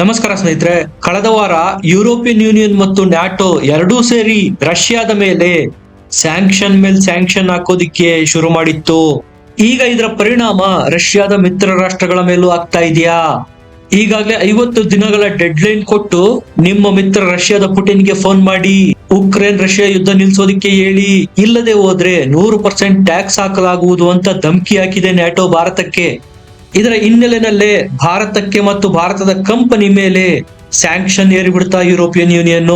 ನಮಸ್ಕಾರ ಸ್ನೇಹಿತರೆ, ಕಳೆದ ವಾರ ಯುರೋಪಿಯನ್ ಯೂನಿಯನ್ ಮತ್ತು ನ್ಯಾಟೋ ಎರಡೂ ಸೇರಿ ರಷ್ಯಾದ ಮೇಲೆ ಸ್ಯಾಂಕ್ಷನ್ ಮೇಲೆ ಸ್ಯಾಂಕ್ಷನ್ ಹಾಕೋದಿಕ್ಕೆ ಶುರು ಮಾಡಿತ್ತು. ಈಗ ಇದರ ಪರಿಣಾಮ ರಷ್ಯಾದ ಮಿತ್ರ ರಾಷ್ಟ್ರಗಳ ಮೇಲೂ ಆಗ್ತಾ ಇದೆಯಾ? ಈಗಾಗಲೇ ಐವತ್ತು ದಿನಗಳ ಡೆಡ್ ಲೈನ್ ಕೊಟ್ಟು ನಿಮ್ಮ ಮಿತ್ರ ರಷ್ಯಾದ ಪುಟಿನ್ಗೆ ಫೋನ್ ಮಾಡಿ, ಉಕ್ರೇನ್ ರಷ್ಯಾ ಯುದ್ಧ ನಿಲ್ಸೋದಿಕ್ಕೆ ಹೇಳಿ, ಇಲ್ಲದೆ ಹೋದ್ರೆ ನೂರು ಪರ್ಸೆಂಟ್ ಟ್ಯಾಕ್ಸ್ ಹಾಕಲಾಗುವುದು ಅಂತ ಧಮಕಿ ಹಾಕಿದೆ ನ್ಯಾಟೋ ಭಾರತಕ್ಕೆ. ಇದರ ಹಿನ್ನೆಲೆಯಲ್ಲೇ ಭಾರತಕ್ಕೆ ಮತ್ತು ಭಾರತದ ಕಂಪನಿ ಮೇಲೆ ಸ್ಯಾಂಕ್ಷನ್ ಏರಿಬಿಡ್ತಾ ಯುರೋಪಿಯನ್ ಯೂನಿಯನ್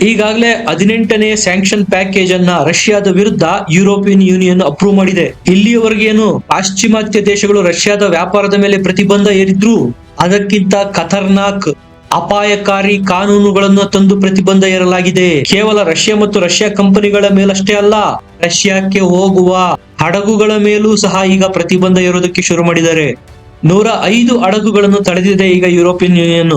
ಈಗಾಗಲೇ ಹದಿನೆಂಟನೇ ಸ್ಯಾಂಕ್ಷನ್ ಪ್ಯಾಕೇಜ್ ಅನ್ನ ರಷ್ಯಾದ ವಿರುದ್ಧ ಯುರೋಪಿಯನ್ ಯೂನಿಯನ್ ಅಪ್ರೂವ್ ಮಾಡಿದೆ. ಇಲ್ಲಿಯವರೆಗೇನು ಪಾಶ್ಚಿಮಾತ್ಯ ದೇಶಗಳು ರಷ್ಯಾದ ವ್ಯಾಪಾರದ ಮೇಲೆ ಪ್ರತಿಬಂಧ ಏರಿದ್ರು? ಅದಕ್ಕಿಂತ ಖತರ್ನಾಕ್ ಅಪಾಯಕಾರಿ ಕಾನೂನುಗಳನ್ನು ತಂದು ಪ್ರತಿಬಂಧ ಇರಲಾಗಿದೆ ಕೇವಲ ರಷ್ಯಾ ಮತ್ತು ರಷ್ಯಾ ಕಂಪನಿಗಳ ಮೇಲಷ್ಟೇ ಅಲ್ಲ, ರಷ್ಯಾಕ್ಕೆ ಹೋಗುವ ಹಡಗುಗಳ ಮೇಲೂ ಸಹ ಈಗ ಪ್ರತಿಬಂಧ ಇರೋದಕ್ಕೆ ಶುರು ಮಾಡಿದ್ದಾರೆ. ನೂರ ಐದು ಹಡಗುಗಳನ್ನು ತಡೆದಿದೆ ಈಗ ಯುರೋಪಿಯನ್ ಯೂನಿಯನ್.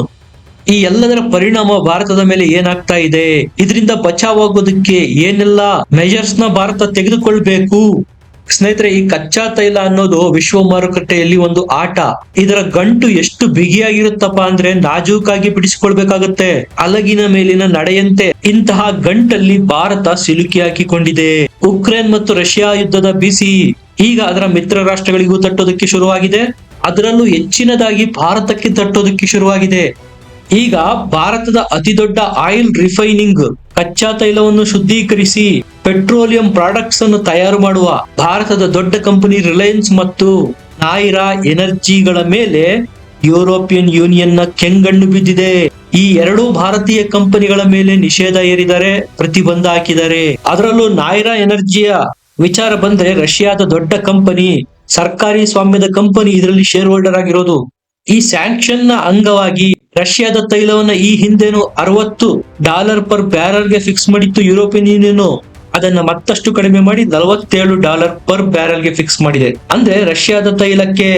ಈ ಎಲ್ಲದರ ಪರಿಣಾಮ ಭಾರತದ ಮೇಲೆ ಏನಾಗ್ತಾ ಇದೆ? ಇದರಿಂದ ಬಚಾವಾಗೋದಕ್ಕೆ ಏನೆಲ್ಲ ಮೆಜರ್ಸ್ನ ಭಾರತ ತೆಗೆದುಕೊಳ್ಬೇಕು? ಸ್ನೇಹಿತರೆ, ಈ ಕಚ್ಚಾ ತೈಲ ಅನ್ನೋದು ವಿಶ್ವ ಮಾರುಕಟ್ಟೆಯಲ್ಲಿ ಒಂದು ಆಟ. ಇದರ ಗಂಟು ಎಷ್ಟು ಬಿಗಿಯಾಗಿರುತ್ತಪ್ಪ ಅಂದ್ರೆ ನಾಜೂಕಾಗಿ ಬಿಡಿಸಿಕೊಳ್ಬೇಕಾಗತ್ತೆ. ಅಲಗಿನ ಮೇಲಿನ ನಡೆಯಂತೆ ಇಂತಹ ಗಂಟಲ್ಲಿ ಭಾರತ ಸಿಲುಕಿ ಹಾಕಿಕೊಂಡಿದೆ. ಉಕ್ರೇನ್ ಮತ್ತು ರಷ್ಯಾ ಯುದ್ಧದ ಬಿಸಿ. ಈಗ ಅದರ ಮಿತ್ರ ರಾಷ್ಟ್ರಗಳಿಗೂ ತಟ್ಟೋದಕ್ಕೆ ಶುರುವಾಗಿದೆ. ಅದರಲ್ಲೂ ಹೆಚ್ಚಿನದಾಗಿ ಭಾರತಕ್ಕೆ ತಟ್ಟೋದಕ್ಕೆ ಶುರುವಾಗಿದೆ. ಈಗ ಭಾರತದ ಅತಿ ದೊಡ್ಡ ಆಯಿಲ್ ರಿಫೈನಿಂಗ್ ಕಚ್ಚಾ ತೈಲವನ್ನು ಶುದ್ಧೀಕರಿಸಿ ಪೆಟ್ರೋಲಿಯಂ ಪ್ರಾಡಕ್ಟ್ಸ್ ಅನ್ನು ತಯಾರು ಮಾಡುವ ಭಾರತದ ದೊಡ್ಡ ಕಂಪನಿ ರಿಲಯನ್ಸ್ ಮತ್ತು ನಾಯಿರಾ ಎನರ್ಜಿಗಳ ಮೇಲೆ ಯುರೋಪಿಯನ್ ಯೂನಿಯನ್ನ ಕೆಂಗಣ್ಣು ಬಿದ್ದಿದೆ. ಈ ಎರಡೂ ಭಾರತೀಯ ಕಂಪನಿಗಳ ಮೇಲೆ ನಿಷೇಧ ಏರಿದರೆ ಪ್ರತಿಬಂಧ ಹಾಕಿದ್ದಾರೆ ಅದರಲ್ಲೂ ನಾಯಿರಾ ಎನರ್ಜಿಯ ವಿಚಾರ ಬಂದ್ರೆ ರಷ್ಯಾದ ದೊಡ್ಡ ಕಂಪನಿ, ಸರ್ಕಾರಿ ಸ್ವಾಮ್ಯದ ಕಂಪನಿ ಇದರಲ್ಲಿ ಶೇರ್ ಹೋಲ್ಡರ್ ಆಗಿರೋದು. ಈ ಸ್ಯಾಂಕ್ಷನ್ನ ಅಂಗವಾಗಿ ರಷ್ಯಾದ ತೈಲವನ್ನ ಈ ಹಿಂದೆನೂ ಅರವತ್ತು ಡಾಲರ್ ಪರ್ ಬ್ಯಾರಲ್ಗೆ ಫಿಕ್ಸ್ ಮಾಡಿತ್ತು ಯುರೋಪಿಯನ್ ಯೂನಿಯನ್. ಅದನ್ನ ಮತ್ತಷ್ಟು ಕಡಿಮೆ ಮಾಡಿ ನಲವತ್ತೇಳು ಡಾಲರ್ ಪರ್ ಬ್ಯಾರಲ್ಗೆ ಫಿಕ್ಸ್ ಮಾಡಿದೆ. ಅಂದ್ರೆ ರಷ್ಯಾದ ತೈಲಕ್ಕೆ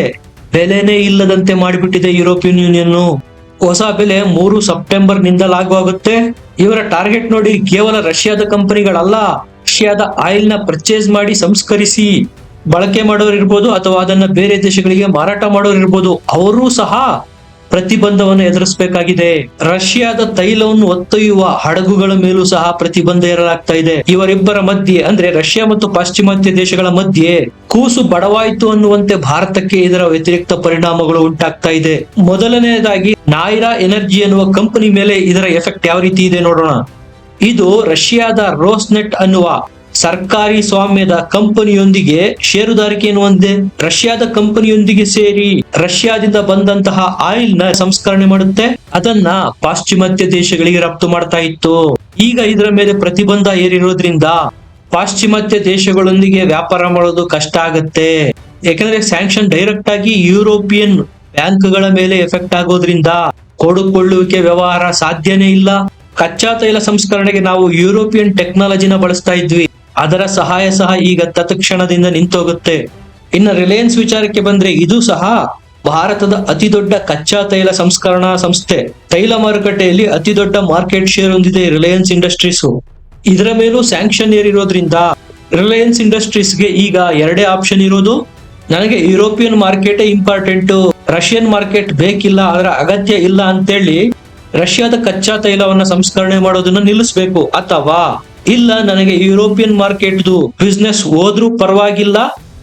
ಬೆಲೆನೇ ಇಲ್ಲದಂತೆ ಮಾಡಿಬಿಟ್ಟಿದೆ ಯುರೋಪಿಯನ್ ಯೂನಿಯನ್. ಹೊಸ ಬೆಲೆ ಮೂರು ಸೆಪ್ಟೆಂಬರ್ನಿಂದ ಲಾಗು ಆಗುತ್ತೆ ಇವರ ಟಾರ್ಗೆಟ್ ನೋಡಿ ಕೇವಲ ರಷ್ಯಾದ ಕಂಪನಿಗಳಲ್ಲ, ರಷ್ಯಾದ ಆಯಿಲ್ನ ಪರ್ಚೇಸ್ ಮಾಡಿ ಸಂಸ್ಕರಿಸಿ ಬಳಕೆ ಮಾಡೋರು ಇರ್ಬೋದು ಅಥವಾ ಅದನ್ನ ಬೇರೆ ದೇಶಗಳಿಗೆ ಮಾರಾಟ ಮಾಡೋರು ಇರ್ಬೋದು, ಅವರೂ ಸಹ ಪ್ರತಿಬಂಧವನ್ನು ಎದುರಿಸಬೇಕಾಗಿದೆ. ರಷ್ಯಾದ ತೈಲವನ್ನು ಒತ್ತೊಯ್ಯುವ ಹಡಗುಗಳ ಮೇಲೂ ಸಹ ಪ್ರತಿಬಂಧ ಇರಲಾಗ್ತಾ ಇದೆ. ಇವರಿಬ್ಬರ ಮಧ್ಯೆ, ಅಂದ್ರೆ ರಷ್ಯಾ ಮತ್ತು ಪಾಶ್ಚಿಮಾತ್ಯ ದೇಶಗಳ ಮಧ್ಯೆ ಕೂಸು ಬಡವಾಯಿತು ಅನ್ನುವಂತೆ ಭಾರತಕ್ಕೆ ಇದರ ವ್ಯತಿರಿಕ್ತ ಪರಿಣಾಮಗಳು ಉಂಟಾಗ್ತಾ ಇದೆ. ಮೊದಲನೆಯದಾಗಿ, ನಾಯಿರಾ ಎನರ್ಜಿ ಎನ್ನುವ ಕಂಪನಿ ಮೇಲೆ ಇದರ ಎಫೆಕ್ಟ್ ಯಾವ ರೀತಿ ಇದೆ ನೋಡೋಣ. ಇದು ರಷ್ಯಾದ ರೋಸ್ನೆಟ್ ಅನ್ನುವ ಸರ್ಕಾರಿ ಸ್ವಾಮ್ಯದ ಕಂಪನಿಯೊಂದಿಗೆ ಷೇರುದಾರಿಕೆಯನ್ನು ಹೊಂದಿದೆ. ರಷ್ಯಾದ ಕಂಪನಿಯೊಂದಿಗೆ ಸೇರಿ ರಷ್ಯಾದಿಂದ ಬಂದಂತಹ ಆಯಿಲ್ನ ಸಂಸ್ಕರಣೆ ಮಾಡುತ್ತೆ. ಅದನ್ನ ಪಾಶ್ಚಿಮಾತ್ಯ ದೇಶಗಳಿಗೆ ರಫ್ತು ಮಾಡ್ತಾ ಇತ್ತು. ಈಗ ಇದರ ಮೇಲೆ ಪ್ರತಿಬಂಧ ಏರಿರೋದ್ರಿಂದ ಪಾಶ್ಚಿಮಾತ್ಯ ದೇಶಗಳೊಂದಿಗೆ ವ್ಯಾಪಾರ ಮಾಡೋದು ಕಷ್ಟ ಆಗತ್ತೆ. ಯಾಕಂದ್ರೆ ಸ್ಯಾಂಕ್ಷನ್ ಡೈರೆಕ್ಟ್ ಆಗಿ ಯುರೋಪಿಯನ್ ಬ್ಯಾಂಕ್ಗಳ ಮೇಲೆ ಎಫೆಕ್ಟ್ ಆಗೋದ್ರಿಂದ ಕೊಡುಕೊಳ್ಳುವಿಕೆ ವ್ಯವಹಾರ ಸಾಧ್ಯನೇ ಇಲ್ಲ. ಕಚ್ಚಾ ತೈಲ ಸಂಸ್ಕರಣೆಗೆ ನಾವು ಯುರೋಪಿಯನ್ ಟೆಕ್ನಾಲಜಿನ ಬಳಸ್ತಾ ಇದ್ವಿ. ಅದರ ಸಹಾಯ ಸಹ ಈಗ ತತ್ಕ್ಷಣದಿಂದ ನಿಂತೋಗುತ್ತೆ. ಇನ್ನು ರಿಲಯನ್ಸ್ ವಿಚಾರಕ್ಕೆ ಬಂದ್ರೆ ಇದು ಸಹ ಭಾರತದ ಅತಿ ದೊಡ್ಡ ಕಚ್ಚಾ ತೈಲ ಸಂಸ್ಕರಣಾ ಸಂಸ್ಥೆ. ತೈಲ ಮಾರುಕಟ್ಟೆಯಲ್ಲಿ ಅತಿ ದೊಡ್ಡ ಮಾರ್ಕೆಟ್ ಶೇರ್ ಹೊಂದಿದೆ ರಿಲಯನ್ಸ್ ಇಂಡಸ್ಟ್ರೀಸ್. ಇದರ ಮೇಲೂ ಸ್ಯಾಂಕ್ಷನ್ ಏರಿರೋದ್ರಿಂದ ರಿಲಯನ್ಸ್ ಇಂಡಸ್ಟ್ರೀಸ್ಗೆ ಈಗ ಎರಡೇ ಆಪ್ಷನ್ ಇರೋದು. ನನಗೆ European market important. Russian market ಬೇಕಿಲ್ಲ ಅದರ ಅಗತ್ಯ ಇಲ್ಲ ಅಂತೇಳಿ ರಷ್ಯಾದ ಕಚ್ಚಾ ತೈಲವನ್ನ ಸಂಸ್ಕರಣೆ ಮಾಡೋದನ್ನ ನಿಲ್ಲಿಸಬೇಕು ಅಥವಾ ಇಲ್ಲ, ನನಗೆ ಯುರೋಪಿಯನ್ ಮಾರ್ಕೆಟ್ದು ಬಿಸ್ನೆಸ್ ಹೋದ್ರೂ ಪರವಾಗಿಲ್ಲ,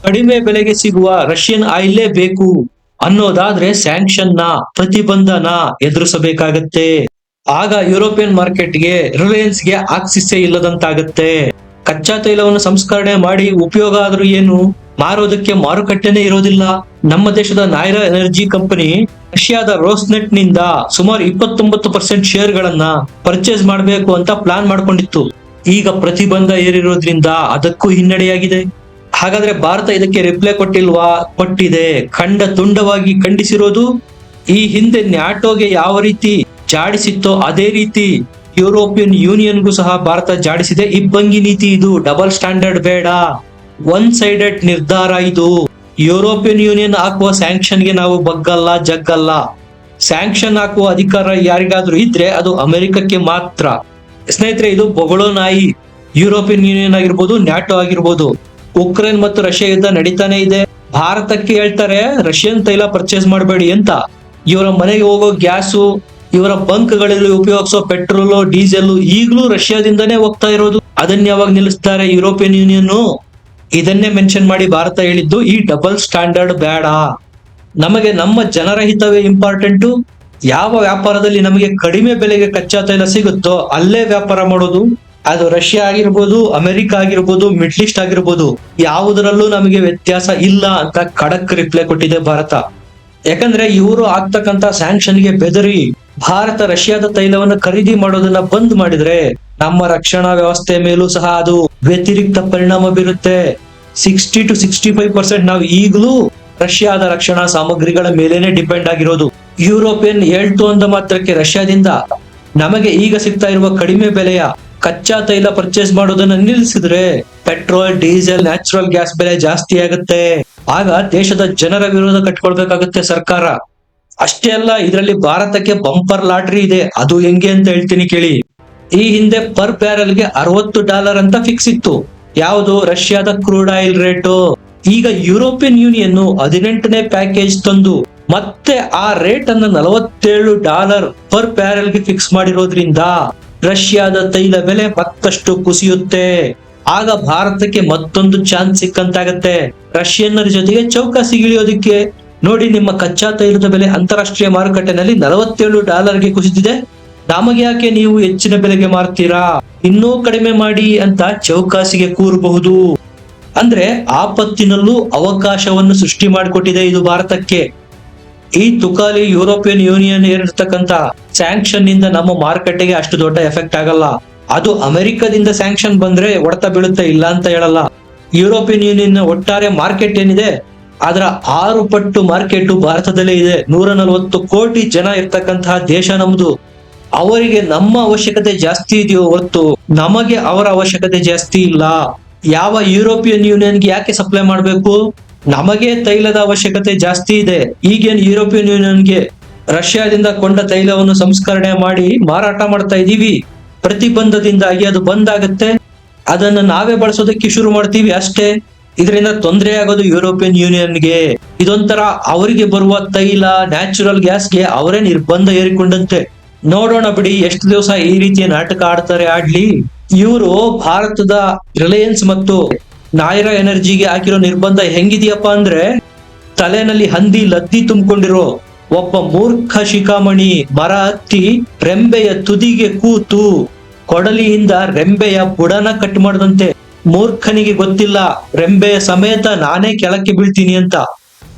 ಕಡಿಮೆ ಬೆಲೆಗೆ ಸಿಗುವ ರಷ್ಯನ್ ಆಯಿಲೇ ಬೇಕು ಅನ್ನೋದಾದ್ರೆ ಸ್ಯಾಂಕ್ಷನ್ನ ಪ್ರತಿಬಂಧನ ಎದುರಿಸಬೇಕಾಗತ್ತೆ. ಆಗ ಯುರೋಪಿಯನ್ ಮಾರ್ಕೆಟ್ಗೆ ರಿಲಯನ್ಸ್ಗೆ ಆಕ್ಸಿಸ್ಸೇ ಇಲ್ಲದಂತಾಗತ್ತೆ. ಕಚ್ಚಾ ತೈಲವನ್ನು ಸಂಸ್ಕರಣೆ ಮಾಡಿ ಉಪಯೋಗ ಆದ್ರೂ ಏನು? ಮಾರೋದಕ್ಕೆ ಮಾರುಕಟ್ಟೆನೇ ಇರೋದಿಲ್ಲ. ನಮ್ಮ ದೇಶದ ನಾಯ್ರಾ ಎನರ್ಜಿ ಕಂಪನಿ ರಷ್ಯಾದ ರೋಸ್ನೆಟ್ನಿಂದ ಸುಮಾರು ಇಪ್ಪತ್ತೊಂಬತ್ತು ಪರ್ಸೆಂಟ್ ಶೇರ್ ಗಳನ್ನ ಪರ್ಚೇಸ್ ಮಾಡಬೇಕು ಅಂತ ಪ್ಲಾನ್ ಮಾಡ್ಕೊಂಡಿತ್ತು. ಈಗ ಪ್ರತಿಬಂಧ ಏರಿರೋದ್ರಿಂದ ಅದಕ್ಕೂ ಹಿನ್ನಡೆಯಾಗಿದೆ. ಹಾಗಾದ್ರೆ ಭಾರತ ಇದಕ್ಕೆ ರಿಪ್ಲೈ ಕೊಟ್ಟಿಲ್ವಾ? ಕೊಟ್ಟಿದೆ. ಖಂಡ ತುಂಡವಾಗಿ ಖಂಡಿಸಿರೋದು ಈ ಹಿಂದೆ ನ್ಯಾಟೋಗೆ ಯಾವ ರೀತಿ ಜಾಡಿಸಿತ್ತೋ ಅದೇ ರೀತಿ ಯುರೋಪಿಯನ್ ಯೂನಿಯನ್ಗೂ ಸಹ ಭಾರತ ಜಾಡಿಸಿದೆ. ಇಬ್ಬಂಗಿ ನೀತಿ ಇದು. ಡಬಲ್ ಸ್ಟ್ಯಾಂಡರ್ಡ್ ಬೇಡ. ಒನ್ ಸೈಡೆಡ್ ನಿರ್ಧಾರ ಇದು. ಯುರೋಪಿಯನ್ ಯೂನಿಯನ್ ಹಾಕುವ ಸ್ಯಾಂಕ್ಷನ್ಗೆ ನಾವು ಬಗ್ಗಲ್ಲ, ಜಗ್ಗಲ್ಲ. ಸ್ಯಾಂಕ್ಷನ್ ಹಾಕುವ ಅಧಿಕಾರ ಯಾರಿಗಾದ್ರೂ ಇದ್ರೆ ಅದು ಅಮೆರಿಕಕ್ಕೆ ಮಾತ್ರ. ಸ್ನೇಹಿತರೆ, ಇದು ಬೊಗಳೋ ನಾಯಿ. ಯುರೋಪಿಯನ್ ಯೂನಿಯನ್ ಆಗಿರ್ಬೋದು, ನ್ಯಾಟೋ ಆಗಿರ್ಬೋದು. ಉಕ್ರೇನ್ ಮತ್ತು ರಷ್ಯಾ ಯುದ್ಧ ನಡೀತಾನೆ ಇದೆ. ಭಾರತಕ್ಕೆ ಹೇಳ್ತಾರೆ, ರಷ್ಯನ್ ತೈಲ ಪರ್ಚೇಸ್ ಮಾಡಬೇಡಿ ಅಂತ. ಇವರ ಮನೆಗೆ ಹೋಗೋ ಗ್ಯಾಸು, ಇವರ ಬಂಕ್ಗಳಲ್ಲಿ ಉಪಯೋಗಿಸೋ ಪೆಟ್ರೋಲು ಡೀಸೆಲ್ ಈಗಲೂ ರಷ್ಯಾದಿಂದನೇ ಹೋಗ್ತಾ ಇರೋದು. ಅದನ್ನ ಯಾವಾಗ ನಿಲ್ಲಿಸ್ತಾರೆ ಯುರೋಪಿಯನ್ ಯೂನಿಯನ್? ಇದನ್ನೇ ಮೆನ್ಷನ್ ಮಾಡಿ ಭಾರತ ಹೇಳಿದ್ದು ಈ ಡಬಲ್ ಸ್ಟ್ಯಾಂಡರ್ಡ್ ಬೇಡ. ನಮಗೆ ನಮ್ಮ ಜನರ ಹಿತವೇ ಇಂಪಾರ್ಟೆಂಟು ಯಾವ ವ್ಯಾಪಾರದಲ್ಲಿ ನಮಗೆ ಕಡಿಮೆ ಬೆಲೆಗೆ ಕಚ್ಚಾ ತೈಲ ಸಿಗುತ್ತೋ ಅಲ್ಲೇ ವ್ಯಾಪಾರ ಮಾಡೋದು, ಅದು ರಷ್ಯಾ ಆಗಿರ್ಬೋದು, ಅಮೆರಿಕ ಆಗಿರ್ಬೋದು ಮಿಡ್ಲ್ ಈಸ್ಟ್ ಆಗಿರ್ಬೋದು, ಯಾವುದರಲ್ಲೂ ನಮಗೆ ವ್ಯತ್ಯಾಸ ಇಲ್ಲ ಅಂತ ಖಡಕ್ ರಿಪ್ಲೈ ಕೊಟ್ಟಿದೆ ಭಾರತ. ಯಾಕಂದ್ರೆ ಇವರು ಆಗ್ತಕ್ಕಂತ ಸ್ಯಾಂಕ್ಷನ್ಗೆ ಬೆದರಿ, ಭಾರತ ರಷ್ಯಾದ ತೈಲವನ್ನು ಖರೀದಿ ಮಾಡೋದನ್ನ ಬಂದ್ ಮಾಡಿದ್ರೆ ನಮ್ಮ ರಕ್ಷಣಾ ವ್ಯವಸ್ಥೆ ಮೇಲೂ ಸಹ ಅದು ವ್ಯತಿರಿಕ್ತ ಪರಿಣಾಮ ಬೀರುತ್ತೆ. Sixty to sixty five percent ನಾವು ಈಗಲೂ ರಷ್ಯಾದ ರಕ್ಷಣಾ ಸಾಮಗ್ರಿಗಳ ಮೇಲೇನೆ ಡಿಪೆಂಡ್ ಆಗಿರೋದು. ಯುರೋಪಿಯನ್ ಹೇಳ್ತು ಅಂದ ಮಾತ್ರಕ್ಕೆ ರಷ್ಯಾದಿಂದ ನಮಗೆ ಈಗ ಸಿಗ್ತಾ ಇರುವ ಕಡಿಮೆ ಬೆಲೆಯ ಕಚ್ಚಾ ತೈಲ ಪರ್ಚೇಸ್ ಮಾಡೋದನ್ನ ನಿಲ್ಲಿಸಿದ್ರೆ ಪೆಟ್ರೋಲ್ ಡೀಸೆಲ್ ನ್ಯಾಚುರಲ್ ಗ್ಯಾಸ್ ಬೆಲೆ ಜಾಸ್ತಿ ಆಗುತ್ತೆ. ಆಗ ದೇಶದ ಜನರ ವಿರೋಧ ಕಟ್ಕೊಳ್ಬೇಕಾಗುತ್ತೆ ಸರ್ಕಾರ. ಅಷ್ಟೇ ಅಲ್ಲ, ಇದರಲ್ಲಿ ಭಾರತಕ್ಕೆ ಬಂಪರ್ ಲಾಟ್ರಿ ಇದೆ. ಅದು ಹೆಂಗೆ ಅಂತ ಹೇಳ್ತೀನಿ ಕೇಳಿ. ಈ ಹಿಂದೆ ಪರ್ ಬ್ಯಾರಲ್ಗೆ ಅರವತ್ತು ಡಾಲರ್ ಅಂತ ಫಿಕ್ಸ್ ಇತ್ತು. ಯಾವುದು? ರಷ್ಯಾದ ಕ್ರೂಡ್ ಆಯಿಲ್ ರೇಟು ಈಗ ಯುರೋಪಿಯನ್ ಯೂನಿಯನ್ ಹದಿನೆಂಟನೇ ಪ್ಯಾಕೇಜ್ ತಂದು ಮತ್ತೆ ಆ ರೇಟ್ ಅನ್ನ ನಲವತ್ತೇಳು ಡಾಲರ್ ಪರ್ ಬ್ಯಾರಲ್ಗೆ ಫಿಕ್ಸ್ ಮಾಡಿರೋದ್ರಿಂದ ರಷ್ಯಾದ ತೈಲ ಬೆಲೆ ಮತ್ತಷ್ಟು ಕುಸಿಯುತ್ತೆ. ಆಗ ಭಾರತಕ್ಕೆ ಮತ್ತೊಂದು ಚಾನ್ಸ್ ಸಿಕ್ಕಂತಾಗತ್ತೆ. ರಷ್ಯನ್ನರ ಜೊತೆಗೆ ಚೌಕಾಸಿ ಚೌಕಾಸಿಗಿಳಿಯೋದಕ್ಕೆ ನೋಡಿ, ನಿಮ್ಮ ಕಚ್ಚಾ ತೈಲದ ಬೆಲೆ ಅಂತಾರಾಷ್ಟ್ರೀಯ ಮಾರುಕಟ್ಟೆನಲ್ಲಿ ನಲವತ್ತೇಳು ಡಾಲರ್ಗೆ ಕುಸಿದಿದೆ. ನಮಗೆ ಯಾಕೆ ನೀವು ಹೆಚ್ಚಿನ ಬೆಲೆಗೆ ಮಾರ್ತೀರಾ? ಇನ್ನೂ ಕಡಿಮೆ ಮಾಡಿ ಅಂತ ಚೌಕಾಸಿಗೆ ಕೂರಬಹುದು. ಅಂದ್ರೆ ಆಪತ್ತಿನಲ್ಲೂ ಅವಕಾಶವನ್ನು ಸೃಷ್ಟಿ ಮಾಡಿಕೊಟ್ಟಿದೆ ಇದು ಭಾರತಕ್ಕೆ. ಈ ತುಕಾಲಿ ಯುರೋಪಿಯನ್ ಯೂನಿಯನ್ ಏರಿರ್ತಕ್ಕಂತ ಸ್ಯಾಂಕ್ಷನ್ನಿಂದ ನಮ್ಮ ಮಾರುಕಟ್ಟೆಗೆ ಅಷ್ಟು ದೊಡ್ಡ ಎಫೆಕ್ಟ್ ಆಗಲ್ಲ. ಅದು ಅಮೆರಿಕದಿಂದ ಸ್ಯಾಂಕ್ಷನ್ ಬಂದ್ರೆ ಹೊಡೆತ ಬೀಳುತ್ತೆ, ಇಲ್ಲ ಅಂತ ಹೇಳಲ್ಲ. ಯುರೋಪಿಯನ್ ಯೂನಿಯನ್ ಒಟ್ಟಾರೆ ಮಾರ್ಕೆಟ್ ಏನಿದೆ, ಅದರ ಆರು ಪಟ್ಟು ಮಾರ್ಕೆಟ್ ಭಾರತದಲ್ಲೇ ಇದೆ. ನೂರ ನಲವತ್ತು ಕೋಟಿ ಜನ ಇರ್ತಕ್ಕಂತಹ ದೇಶ ನಮ್ದು. ಅವರಿಗೆ ನಮ್ಮ ಅವಶ್ಯಕತೆ ಜಾಸ್ತಿ ಇದೆಯೋ ಹೊತ್ತು ನಮಗೆ ಅವರ ಅವಶ್ಯಕತೆ ಜಾಸ್ತಿ ಇಲ್ಲ. ಯಾವ ಯುರೋಪಿಯನ್ ಯೂನಿಯನ್ಗೆ ಯಾಕೆ ಸಪ್ಲೈ ಮಾಡಬೇಕು? ನಮಗೆ ತೈಲದ ಅವಶ್ಯಕತೆ ಜಾಸ್ತಿ ಇದೆ. ಈಗೇನು ಯುರೋಪಿಯನ್ ಯೂನಿಯನ್ಗೆ ರಷ್ಯಾದಿಂದ ಕೊಂಡ ತೈಲವನ್ನು ಸಂಸ್ಕರಣೆ ಮಾಡಿ ಮಾರಾಟ ಮಾಡ್ತಾ ಇದ್ದೀವಿ. ಪ್ರತಿಬಂಧದಿಂದಾಗಿ ಅದು ಬಂದ್ ಆಗುತ್ತೆ ಅದನ್ನ ನಾವೇ ಬಳಸೋದಕ್ಕೆ ಶುರು ಮಾಡ್ತೀವಿ ಅಷ್ಟೇ. ಇದರಿಂದ ತೊಂದರೆ ಆಗೋದು ಯುರೋಪಿಯನ್ ಯೂನಿಯನ್ಗೆ ಇದೊಂಥರ ಅವರಿಗೆ ಬರುವ ತೈಲ ನ್ಯಾಚುರಲ್ ಗ್ಯಾಸ್ಗೆ ಅವರೇ ನಿರ್ಬಂಧ ಏರಿಕೊಂಡಂತೆ. ನೋಡೋಣ ಬಿಡಿ, ಎಷ್ಟು ದಿವಸ ಈ ರೀತಿಯ ನಾಟಕ ಆಡ್ತಾರೆ, ಆಡ್ಲಿ. ಇವರು ಭಾರತದ ರಿಲಯನ್ಸ್ ಮತ್ತು ನಾಯರಾ ಎನರ್ಜಿಗೆ ಹಾಕಿರೋ ನಿರ್ಬಂಧ ಹೆಂಗಿದೆಯಪ್ಪ ಅಂದ್ರೆ ತಲೆನಲ್ಲಿ ಹಂದಿ ಲದ್ದಿ ತುಂಬಿಕೊಂಡಿರೋ ಒಬ್ಬ ಮೂರ್ಖ ಶಿಖಾಮಣಿ ಮರ ಹತ್ತಿ ರೆಂಬೆಯ ತುದಿಗೆ ಕೂತು ಕೊಡಲಿಯಿಂದ ರೆಂಬೆಯ ಬುಡನ ಕಟ್ ಮಾಡದಂತೆ. ಮೂರ್ಖನಿಗೆ ಗೊತ್ತಿಲ್ಲ, ರೆಂಬೆಯ ಸಮೇತ ನಾನೇ ಕೆಳಕ್ಕೆ ಬೀಳ್ತೀನಿ ಅಂತ.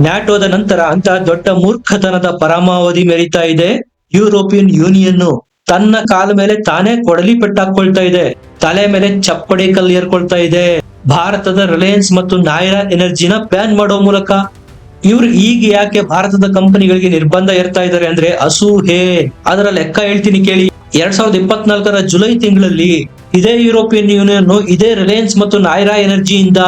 ನ್ಯಾಟೋದ ನಂತರ ಅಂತ ದೊಡ್ಡ ಮೂರ್ಖತನದ ಪರಮಾವಧಿ ಮೆರಿತಾ ಇದೆ ಯುರೋಪಿಯನ್ ಯೂನಿಯನ್ ತನ್ನ ಕಾಲ ಮೇಲೆ ತಾನೇ ಕೊಡಲಿ ಪೆಟ್ಟಾಕೊಳ್ತಾ ಇದೆ, ತಲೆ ಮೇಲೆ ಚಪ್ಪಡಿ ಕಲ್ಲು ಏರ್ಕೊಳ್ತಾ ಇದೆ. ಭಾರತದ ರಿಲಯನ್ಸ್ ಮತ್ತು ನಾಯರಾ ಎನರ್ಜಿನ ಬ್ಯಾನ್ ಮಾಡೋ ಮೂಲಕ ಇವ್ರು ಈಗ ಯಾಕೆ ಭಾರತದ ಕಂಪನಿಗಳಿಗೆ ನಿರ್ಬಂಧ ಇರ್ತಾ ಇದ್ದಾರೆ ಅಂದ್ರೆ ಅಸೂಹೆ ಅದರ ಲೆಕ್ಕ ಹೇಳ್ತೀನಿ ಕೇಳಿ. ಎರಡ್ ಸಾವಿರದ ಇಪ್ಪತ್ನಾಲ್ಕರ ಜುಲೈ ತಿಂಗಳಲ್ಲಿ ಇದೇ ಯುರೋಪಿಯನ್ ಯೂನಿಯನ್ ಇದೇ ರಿಲಯನ್ಸ್ ಮತ್ತು ನಾಯರಾ ಎನರ್ಜಿಯಿಂದ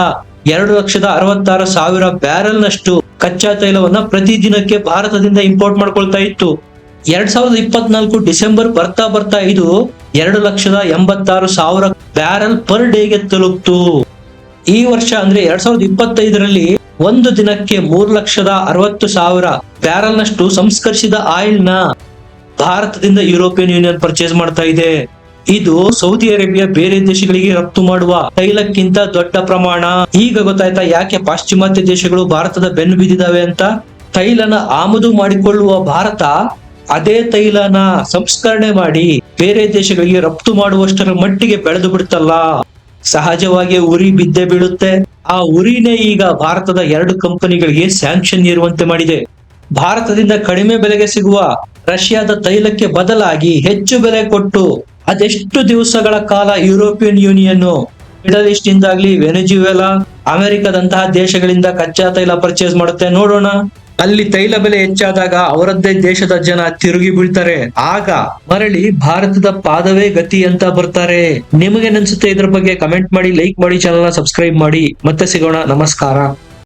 ಎರಡು ಲಕ್ಷದ ಅರವತ್ತಾರು ಸಾವಿರ ಬ್ಯಾರಲ್ ನಷ್ಟು ಕಚ್ಚಾ ತೈಲವನ್ನ ಪ್ರತಿದಿನಕ್ಕೆ ಭಾರತದಿಂದ ಇಂಪೋರ್ಟ್ ಮಾಡ್ಕೊಳ್ತಾ ಇತ್ತು. ಎರಡ್ ಸಾವಿರದ ಇಪ್ಪತ್ನಾಲ್ಕು ಡಿಸೆಂಬರ್ ಬರ್ತಾ ಬರ್ತಾ ಇದು ಎರಡು ಲಕ್ಷದ ಎಂಬತ್ತಾರು ಸಾವಿರ ಬ್ಯಾರಲ್ ಪರ್ ಡೇಗೆ ತಲುಪ್ತು. ಈ ವರ್ಷ ಅಂದ್ರೆ ಎರಡ್ ಸಾವಿರದ ಇಪ್ಪತ್ತೈದರಲ್ಲಿ ಒಂದು ದಿನಕ್ಕೆ ಮೂರು ಲಕ್ಷದ ಅರವತ್ತು ಸಾವಿರ ಬ್ಯಾರಲ್ ನಷ್ಟು ಸಂಸ್ಕರಿಸಿದ ಆಯಿಲ್ನ ಭಾರತದಿಂದ ಯುರೋಪಿಯನ್ ಯೂನಿಯನ್ ಪರ್ಚೇಸ್ ಮಾಡ್ತಾ ಇದೆ. ಇದು ಸೌದಿ ಅರೇಬಿಯಾ ಬೇರೆ ದೇಶಗಳಿಗೆ ರಫ್ತು ಮಾಡುವ ತೈಲಕ್ಕಿಂತ ದೊಡ್ಡ ಪ್ರಮಾಣ. ಈಗ ಗೊತ್ತಾಯ್ತಾ ಯಾಕೆ ಪಾಶ್ಚಿಮಾತ್ಯ ದೇಶಗಳು ಭಾರತದ ಬೆನ್ನು ಬಿದ್ದಿದಾವೆ ಅಂತ? ತೈಲನ ಆಮದು ಮಾಡಿಕೊಳ್ಳುವ ಭಾರತ ಅದೇ ತೈಲನ ಸಂಸ್ಕರಣೆ ಮಾಡಿ ಬೇರೆ ದೇಶಗಳಿಗೆ ರಫ್ತು ಮಾಡುವಷ್ಟರ ಮಟ್ಟಿಗೆ ಬೆಳೆದು ಬಿಡುತ್ತಲ್ಲ. ಸಹಜವಾಗಿ ಉರಿ ಬಿದ್ದೆ ಬೀಳುತ್ತೆ. ಆ ಉರಿನೇ ಈಗ ಭಾರತದ ಎರಡು ಕಂಪನಿಗಳಿಗೆ ಸ್ಯಾಂಕ್ಷನ್ ಇರುವಂತೆ ಮಾಡಿದೆ. ಭಾರತದಿಂದ ಕಡಿಮೆ ಬೆಲೆಗೆ ಸಿಗುವ ರಷ್ಯಾದ ತೈಲಕ್ಕೆ ಬದಲಾಗಿ ಹೆಚ್ಚು ಬೆಲೆ ಕೊಟ್ಟು ಅದೆಷ್ಟು ದಿವಸಗಳ ಕಾಲ ಯುರೋಪಿಯನ್ ಯೂನಿಯನ್, ಮಿಡಲ್ ಈಸ್ಟ್ ಇಂದಾಗ್ಲಿ ವೆನೆಜುವೆಲಾ, ಅಮೆರಿಕದಂತಹ ದೇಶಗಳಿಂದ ಕಚ್ಚಾ ತೈಲ ಪರ್ಚೇಸ್ ಮಾಡುತ್ತೆ ನೋಡೋಣ. ಅಲ್ಲಿ ತೈಲ ಬೆಲೆ ಹೆಚ್ಚಾದಾಗ ಅವರದ್ದೇ ದೇಶದ ಜನ ತಿರುಗಿ ಬೀಳ್ತಾರೆ. ಆಗ ಮರಳಿ ಭಾರತದ ಪಾದವೇ ಗತಿ ಅಂತ ಬರ್ತಾರೆ. ನಿಮಗೆ ಅನ್ಸುತ್ತೆ ಇದ್ರ ಬಗ್ಗೆ ಕಮೆಂಟ್ ಮಾಡಿ ಲೈಕ್ ಮಾಡಿ ಚಾನಲ್ ಸಬ್ಸ್ಕ್ರೈಬ್ ಮಾಡಿ. ಮತ್ತೆ ಸಿಗೋಣ. ನಮಸ್ಕಾರ.